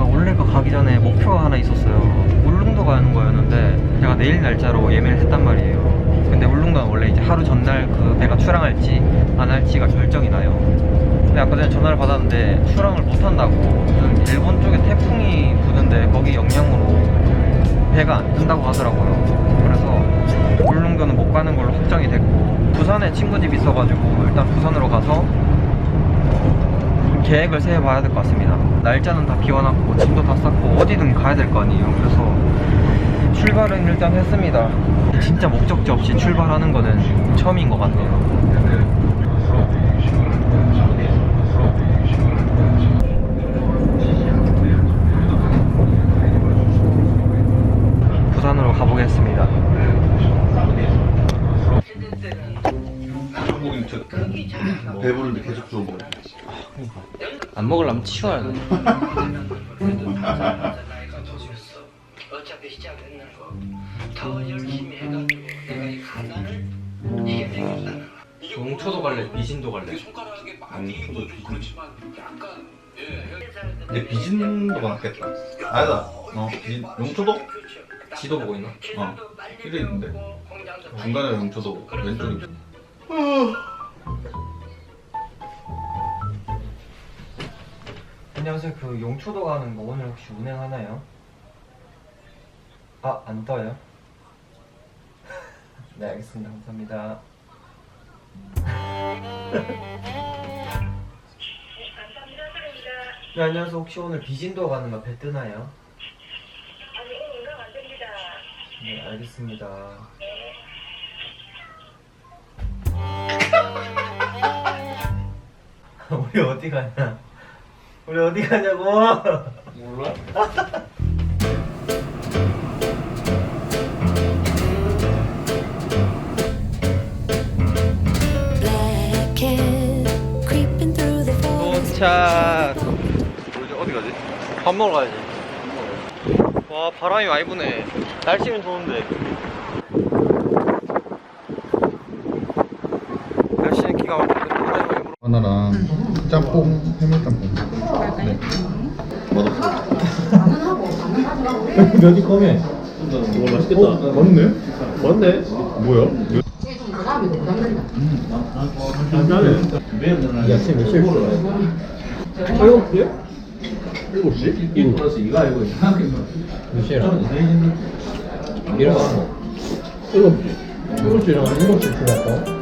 제가 원래가 가기 전에 목표가 하나 있었어요. 울릉도 가는 거였는데 제가 내일 날짜로 예매를 했단 말이에요. 근데 울릉도는 원래 이제 하루 전날 그 배가 출항할지 안 할지가 결정이 나요. 근데 아까 전에 전화를 받았는데 출항을 못 한다고 그 일본 쪽에 태풍이 부는데 거기 영향으로 배가 안 뜬다고 하더라고요. 그래서 울릉도는 못 가는 걸로 확정이 됐고 부산에 친구 집 있어가지고 일단 부산으로 가서 계획을 세워봐야 될 것 같습니다. 날짜는 다 비워놨고 짐도 다 쌌고 어디든 가야 될 거 아니에요. 그래서 출발은 일단 했습니다. 진짜 목적지 없이 출발하는 거는 처음인 것 같네요. 부산으로 가보겠습니다. 배부른데 계속 주워 먹어. 안 먹으려면 치워야 돼. 거. 용초도 갈래, 미신도 갈래. 약간 예. 근데 비진도가 낫겠다. 아니다. 어, 비진, 용초도? 지도 보고 있나? 어, 이래 있는데. 중간에 용초도 왼쪽에. 안녕하세요. 그 용초도 가는 거 오늘 혹시 운행하나요? 아, 안 떠요? 네, 알겠습니다. 감사합니다. 네, 안녕하세요. 혹시 오늘 비진도 가는 거 배 뜨나요? 아니, 응가 안 됩니다. 네, 알겠습니다. 우리 어디 가냐? 우리 어디 가냐고? 몰라? Black cat creeping through the forest. 도착. 어디, 어디 가지? 밥 먹으러 가야지. 와 바람이 많이 부네. 날씨는 좋은데. 날씨는 기가 막히게 바람이 많이 불어. 하나랑 짬뽕, 해물 짬뽕. 네. 맛없어. 면이 검해. 와 맛있겠다. 어, 맞네. 맞네. 뭐야? 야, 아침 몇 시에 출근해? 일곱 시? 일곱 시? 일곱 플러스 이가 알고 있나? 몇 시에 일어나? 일어나. 일곱 시. 일곱 시 일어나. 일곱 시 출근할까?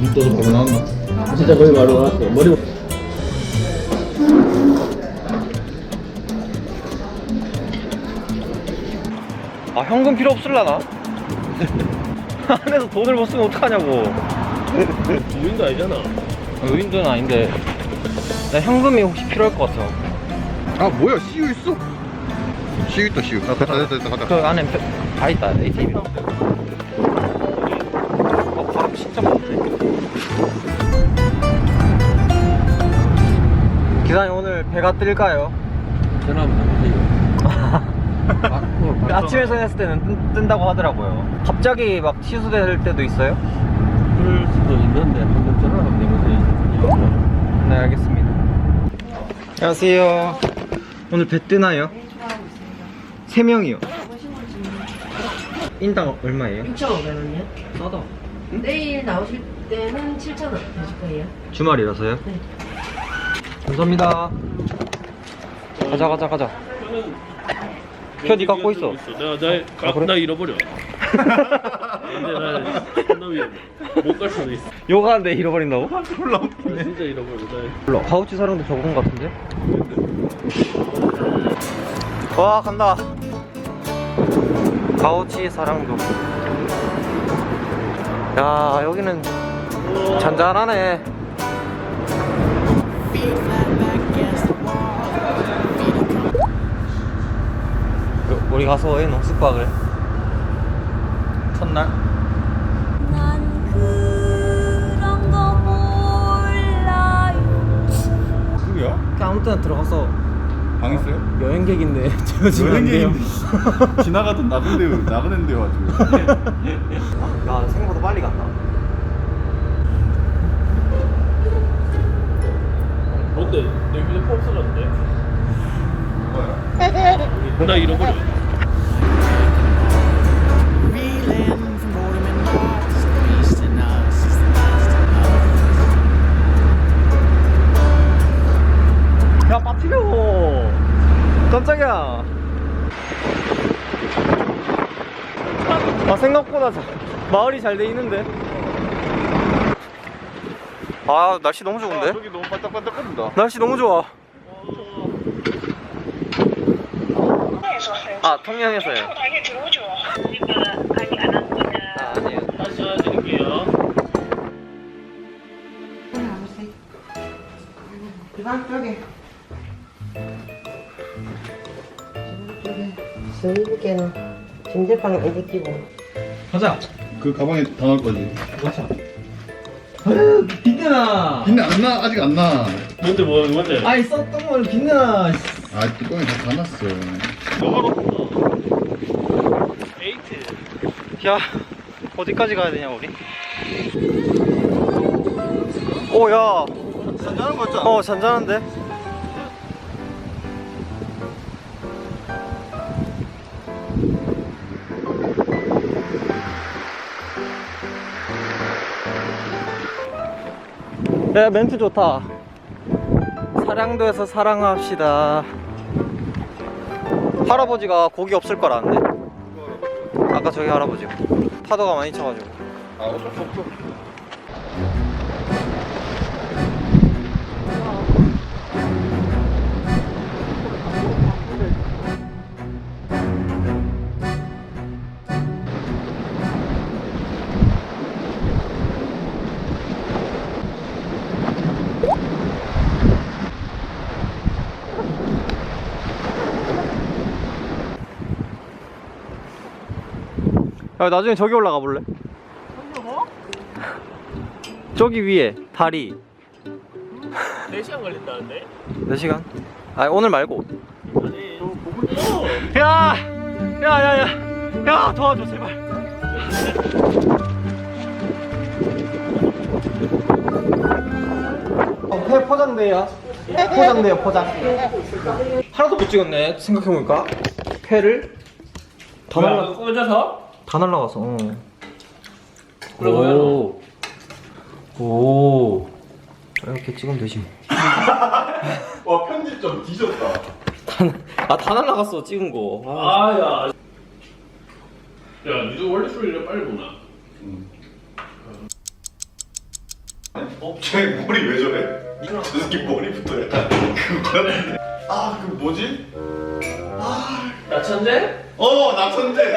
눈 떠서 바로 나왔나? 진짜 거의 바로 나왔어. 머리. 아 현금 필요 없을라나? 안에서 돈을 못 쓰면 어떡하냐고. 유인도 아니잖아. 의인도는 아닌데. 나 현금이 혹시 필요할 것 같아. 아, 뭐야, CU 있어? CU 있다, CU. 아, 됐다, 됐다, 됐다, 그 가자. 안에 표- 다 있다 ATM. 기사님 오늘 배가 뜰까요? 전화하면 안 돼. 아침에서 했을 때는 뜬, 뜬다고 하더라고요. 갑자기 막 취소될 때도 있어요? 그럴 수도 있는데 한번 전화하면 되거든. 네 알겠습니다. 안녕하세요. 오늘 배 뜨나요? 세 명이요. 인당 얼마예요? 6,500원이요? 싸 다. 내일 나오실 때는 7,000원 되실 거예요. 주말이라서요? 네. 감사합니다. 가자 가자 가자. 표니 갖고 있어. 나, 나, 가, 아, 그래? 나 잃어버려. 근데 나 존나 위험해. 못갈 수도 있어. 요가는데 잃어버린다고? 나 진짜 잃어버려. 나 몰라. 가우치 사랑도 적은 것 같은데? 와 간다. 가우치 사랑도. 야 여기는 잔잔하네. 그, 우리 가서 해 농숙박을 첫날 난 그런 거 몰라요. 누구야? 아무 때나 들어가서 방했어요. 여행객인데 재워지면 여행객인데 지나가던 나그네 나그네인데요 아, 야 생각보다 빨리 간다. 어때? 내 휴대폰 없어졌는데? 뭐야? 나 잃어버려. 마을이 잘 돼 있는데 아 날씨 너무 좋은데 저기 너무 반짝반짝거린다. 날씨 너무 좋아 아 통영에서요 다시 들어오죠. 그러니까 아직 안 왔구나. 아 아니에요 다시 와드릴게요. 이방 쪽에. 저희께는 짐들방 안 끼고. 가자 그 가방에 다 넣을 거지. 아유 빈내나 빛내 안 나? 아직 안 나. 뭔데 뭐 뭔데? 아이 썼던 걸 빈내나 아 뚜껑에 다 담았어. 에이트. 야 어디까지 가야 되냐 우리? 오야 잔잔한 거 같잖아. 어 잔잔한데? 야 멘트 좋다. 사랑도에서 사랑합시다. 할아버지가 고기 없을 거라는데 아까 저기 할아버지 파도가 많이 쳐가지고. 아수 없어. 야 나중에 저기 올라가 볼래? 저기 위에 다리 4시간 걸린다는데? 4시간? 아 오늘 말고 아니. 야! 야, 야, 야! 야, 도와줘, 제발. 어, 회 포장돼요. 포장돼요, 포장. 하나도 못 찍었네, 생각해보니까. 뭐야, 날라, 그거 꽂아서? 다 날라가서, 어. 오. 오. 이렇게 찍으면 되지. 와 편집 좀 뒤졌다. 아, 다 날라갔어, 찍은 거. 아. 아, 야. 야, 니도 원래 소리를 빨리 보나? 어? 쟤 머리 왜 저래? 저 새끼 머리부터 약간 그거야. 아그 뭐지? 나 천재? 어 나 천재.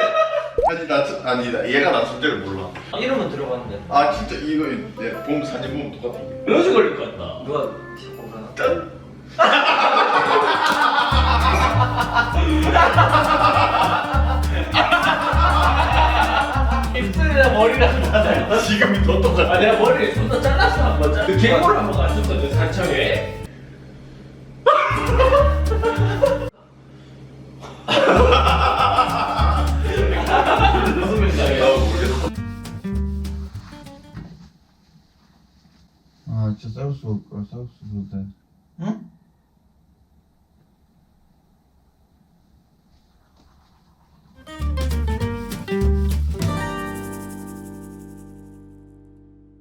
아니 나천 아니다 얘가 나천재를 몰라. 이름은 들어봤는데. 아 진짜 이거 얘 보면 사진 보면 똑같아. 러시 걸릴 것 같다. 누가 짠. 입술이랑 머리랑 다 닮았어. 지금이 더 똑같아. 아, 내가 머리를 좀더 잘랐어, 한 번. 그 개골 한번 갔었거든, 산청에. Красавцы, красавцы, да.